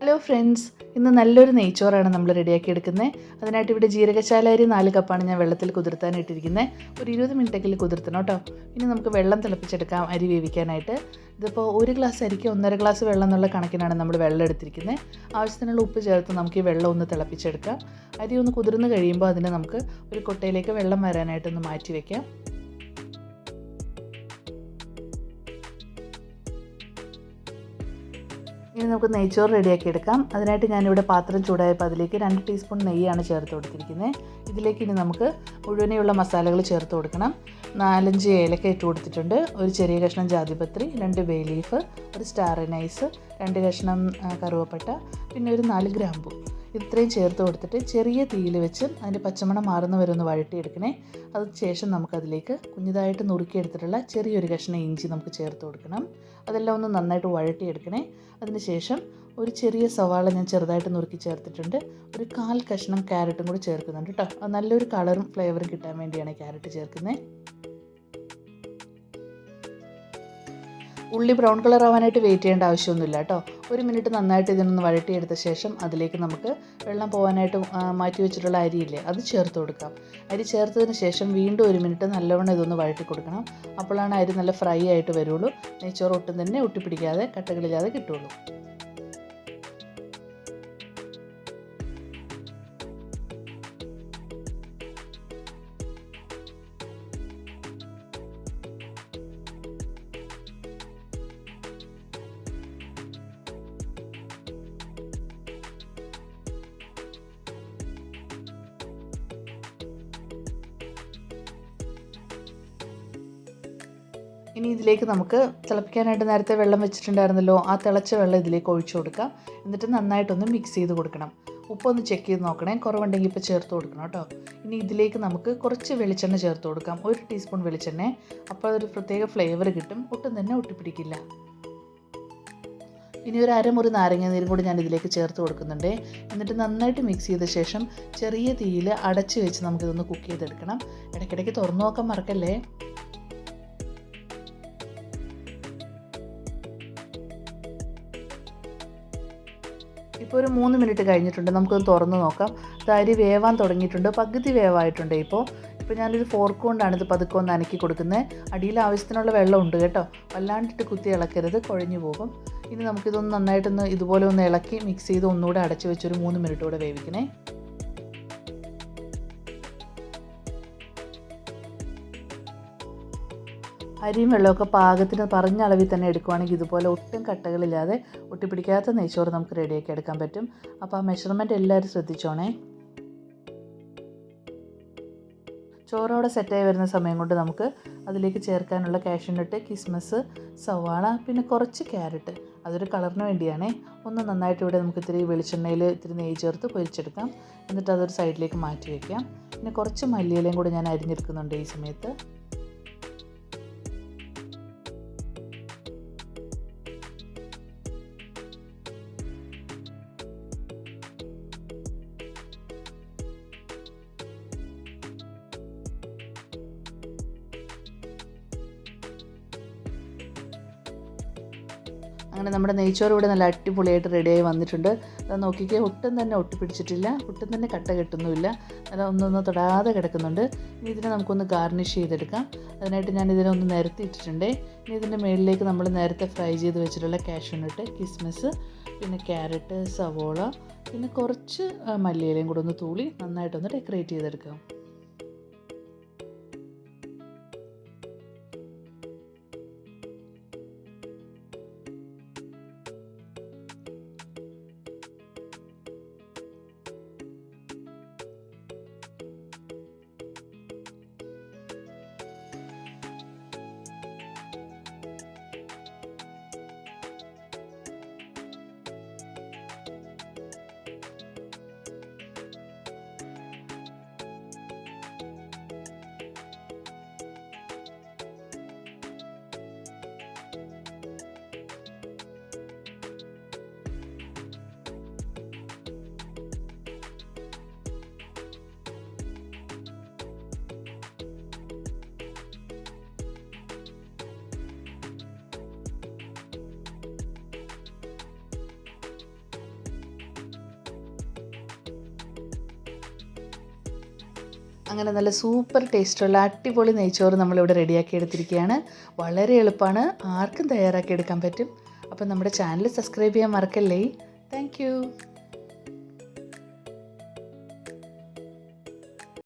Hello friends ഇന്ന് നല്ലൊരു നെയ്ച്ചോറാണ് നമ്മൾ റെഡിയാക്കി എടുക്കുന്നത് അതിനായിട്ട് ഇവിടെ ജീരകശാല അരി നാല് കപ്പാണ് ഞാൻ വെള്ളത്തിൽ കുതിർത്താൻ ഇട്ടിരിക്കുന്നത് ഒരു ഇരുപത് മിനിറ്റെങ്കിൽ കുതിർത്തണം കേട്ടോ ഇനി നമുക്ക് വെള്ളം തിളപ്പിച്ചെടുക്കാം അരി വേവിക്കാനായിട്ട്. ഇതിപ്പോൾ ഒരു ഗ്ലാസ് അരിക്ക് ഒന്നര ഗ്ലാസ് വെള്ളം എന്നുള്ള കണക്കിനാണ് നമ്മൾ വെള്ളം എടുത്തിരിക്കുന്നത് ആവശ്യത്തിനുള്ള ഉപ്പ് ചേർത്ത് നമുക്ക് ഈ വെള്ളം ഒന്ന് തിളപ്പിച്ചെടുക്കാം. അരി ഒന്ന് കുതിർന്ന് കഴിയുമ്പോൾ അതിനെ നമുക്ക് ഒരു കൊട്ടയിലേക്ക് വെള്ളം വരാനായിട്ടൊന്ന് മാറ്റി വയ്ക്കാം ഇനി നമുക്ക് നെയ്ച്ചോറ് റെഡിയാക്കി എടുക്കാം. അതിനായിട്ട് ഞാനിവിടെ പാത്രം ചൂടായപ്പോൾ അതിലേക്ക് രണ്ട് ടീസ്പൂൺ നെയ്യാണ് ചേർത്ത് കൊടുത്തിരിക്കുന്നത്. ഇതിലേക്ക് ഇനി നമുക്ക് മുഴുവനെയുള്ള മസാലകൾ ചേർത്ത് കൊടുക്കണം. നാലഞ്ച് ഏലക്ക ഇട്ട് കൊടുത്തിട്ടുണ്ട്. ഒരു ചെറിയ കഷ്ണം ജാതിപത്രി രണ്ട് ബേ ലീഫ് ഒരു സ്റ്റാർ നൈസ് രണ്ട് കഷ്ണം കറുവപ്പട്ട പിന്നെ ഒരു നാല് ഗ്രാമ്പു. ഇത്രയും ചേർത്ത് കൊടുത്തിട്ട് ചെറിയ തീയിൽ വെച്ച് അതിന്റെ പച്ചമണം മാറുന്ന വരെ ഒന്ന് വഴട്ടിയെടുക്കണേ അതിന് ശേഷം നമുക്കതിലേക്ക് കുഞ്ഞിതായിട്ട് നുറുക്കിയെടുത്തിട്ടുള്ള ചെറിയൊരു കഷ്ണം ഇഞ്ചി നമുക്ക് ചേർത്ത് കൊടുക്കണം. അതെല്ലാം ഒന്ന് നന്നായിട്ട് വഴട്ടിയെടുക്കണേ അതിന് ശേഷം ഒരു ചെറിയ സവാള ഞാൻ ചെറുതായിട്ട് നുറുക്കി ചേർത്തിട്ടുണ്ട്. ഒരു കാൽ കഷ്ണം ക്യാരറ്റും കൂടി ചേർക്കുന്നുണ്ട് കേട്ടോ. നല്ലൊരു കളറും ഫ്ലേവറും കിട്ടാൻ വേണ്ടിയാണ് ക്യാരറ്റ് ചേർക്കുന്നത്. ഉള്ളി ബ്രൗൺ കളർ ആവാനായിട്ട് വെയിറ്റ് ചെയ്യേണ്ട ആവശ്യമൊന്നുമില്ല കേട്ടോ. ഒരു മിനിറ്റ് നന്നായിട്ട് ഇതിനൊന്ന് വഴട്ടിയെടുത്ത ശേഷം അതിലേക്ക് നമുക്ക് വെള്ളം പോകാനായിട്ട് മാറ്റി വെച്ചിട്ടുള്ള അരിയില്ലേ അത് ചേർത്ത് കൊടുക്കാം. അരി ചേർത്തതിന് ശേഷം വീണ്ടും ഒരു മിനിറ്റ് നല്ലവണ്ണം ഇതൊന്ന് വഴട്ടി കൊടുക്കണം. അപ്പോഴാണ് അരി നല്ല ഫ്രൈ ആയിട്ട് വരുള്ളൂ. നെയ്ച്ചോറ് ഒട്ടും തന്നെ ഒട്ടിപ്പിടിക്കാതെ കട്ടകളില്ലാതെ കിട്ടുള്ളൂ. ഇനി ഇതിലേക്ക് നമുക്ക് തിളപ്പിക്കാനായിട്ട് നേരത്തെ വെള്ളം വെച്ചിട്ടുണ്ടായിരുന്നല്ലോ ആ തിളച്ച വെള്ളം ഇതിലേക്ക് ഒഴിച്ചു കൊടുക്കാം എന്നിട്ട് നന്നായിട്ടൊന്ന് മിക്സ് ചെയ്ത് കൊടുക്കണം. ഉപ്പൊന്ന് ചെക്ക് ചെയ്ത് നോക്കണേ. കുറവുണ്ടെങ്കിൽ ഇപ്പോൾ ചേർത്ത് കൊടുക്കണം കേട്ടോ. ഇനി ഇതിലേക്ക് നമുക്ക് കുറച്ച് വെളിച്ചെണ്ണ ചേർത്ത് കൊടുക്കാം. ഒരു ടീസ്പൂൺ വെളിച്ചെണ്ണ. അപ്പോൾ അതൊരു പ്രത്യേക ഫ്ലേവർ കിട്ടും. ഒട്ടും തന്നെ ഒട്ടിപ്പിടിക്കില്ല. ഇനി ഒരു അരമുറി നാരങ്ങ നീരും കൂടി ഞാൻ ഇതിലേക്ക് ചേർത്ത് കൊടുക്കുന്നുണ്ട്. എന്നിട്ട് നന്നായിട്ട് മിക്സ് ചെയ്ത ശേഷം ചെറിയ തീയിൽ അടച്ച് വെച്ച് നമുക്കിതൊന്ന് കുക്ക് ചെയ്തെടുക്കണം. ഇടയ്ക്കിടയ്ക്ക് തുറന്നു നോക്കാൻ മറക്കല്ലേ? ഇപ്പോൾ ഒരു മൂന്ന് മിനിറ്റ് കഴിഞ്ഞിട്ടുണ്ട് നമുക്കൊന്ന് തുറന്ന് നോക്കാം. അരി വേവാൻ തുടങ്ങിയിട്ടുണ്ട് പകുതി വേവായിട്ടുണ്ട് ഇപ്പോൾ ഇപ്പോൾ ഞാനൊരു ഫോർക്ക് കൊണ്ടാണ് ഇത് പതുക്കെ ഒന്ന് അനക്കി കൊടുക്കുന്നത് അടിയിൽ ആവശ്യത്തിനുള്ള വെള്ളം ഉണ്ട് കേട്ടോ. വല്ലാണ്ടിട്ട് കുത്തി ഇളക്കരുത് കുഴഞ്ഞു പോകും. ഇനി നമുക്കിതൊന്ന് നന്നായിട്ടൊന്ന് ഇതുപോലെ ഒന്ന് ഇളക്കി മിക്സ് ചെയ്ത് ഒന്നുകൂടെ അടച്ചു വെച്ചൊരു മൂന്ന് മിനിറ്റ് കൂടെ വേവിക്കണേ. അരിയും വെള്ളമൊക്കെ പാകത്തിന് പറഞ്ഞ അളവിൽ തന്നെ എടുക്കുവാണെങ്കിൽ ഇതുപോലെ ഒട്ടും കട്ടകളില്ലാതെ ഒട്ടിപ്പിടിക്കാത്ത നെയ്ച്ചോറ് നമുക്ക് റെഡിയാക്കി എടുക്കാൻ പറ്റും. അപ്പോൾ ആ മെഷർമെന്റ് എല്ലാവരും ശ്രദ്ധിച്ചോണേ. ചോറോടെ സെറ്റായി വരുന്ന സമയം കൊണ്ട് നമുക്ക് അതിലേക്ക് ചേർക്കാനുള്ള കാഷ്യൂനട്ട് കിസ്മസ് സവാള പിന്നെ കുറച്ച് ക്യാരറ്റ് അതൊരു കളറിന് വേണ്ടിയാണേ. ഒന്ന് നന്നായിട്ട് ഇവിടെ നമുക്ക് ഇത്തിരി വെളിച്ചെണ്ണയിൽ ഇത്തിരി നെയ്യ് ചേർത്ത് പൊരിച്ചെടുക്കാം. എന്നിട്ട് അതൊരു സൈഡിലേക്ക് മാറ്റി വയ്ക്കാം പിന്നെ കുറച്ച് മല്ലിയിലയും കൂടി ഞാൻ അരിഞ്ഞെടുക്കുന്നുണ്ട് ഈ സമയത്ത്. അങ്ങനെ നമ്മുടെ നെയ്ച്ചോറ് ഇവിടെ നല്ല അടിപൊളിയായിട്ട് റെഡിയായി വന്നിട്ടുണ്ട്. അത് നോക്കിക്കേ ഒട്ടും തന്നെ ഒട്ടിപ്പിടിച്ചിട്ടില്ല. ഒട്ടും തന്നെ കട്ട കെട്ടുന്നുമില്ല. നല്ല ഒന്നൊന്ന് തൊടാതെ കിടക്കുന്നുണ്ട്. ഇനി ഇതിനെ നമുക്കൊന്ന് ഗാർണിഷ് ചെയ്തെടുക്കാം. അതിനായിട്ട് ഞാൻ ഇതിനെ ഒന്ന് നിരത്തി ഇട്ടിട്ടുണ്ട്. ഇനി ഇതിന്റെ മുകളിലേക്ക് നമ്മൾ നേരത്തെ ഫ്രൈ ചെയ്ത് വെച്ചിട്ടുള്ള കാഷ്യൂനട്ട് കിസ്മിസ് പിന്നെ ക്യാരറ്റ് സവോള പിന്നെ കുറച്ച് മല്ലിയിലയും കൂടെ ഒന്ന് തൂളി നന്നായിട്ടൊന്ന് ഡെക്കറേറ്റ് ചെയ്തെടുക്കാം. അങ്ങനെ നല്ല സൂപ്പർ ടേസ്റ്റുള്ള അടിപൊളി നെയ്ച്ചോറ് നമ്മളിവിടെ റെഡിയാക്കി എടുത്തിരിക്കുകയാണ്. വളരെ എളുപ്പമാണ്. ആർക്കും തയ്യാറാക്കി എടുക്കാൻ പറ്റും. അപ്പം നമ്മുടെ ചാനൽ സബ്സ്ക്രൈബ് ചെയ്യാൻ മറക്കല്ലേ? താങ്ക്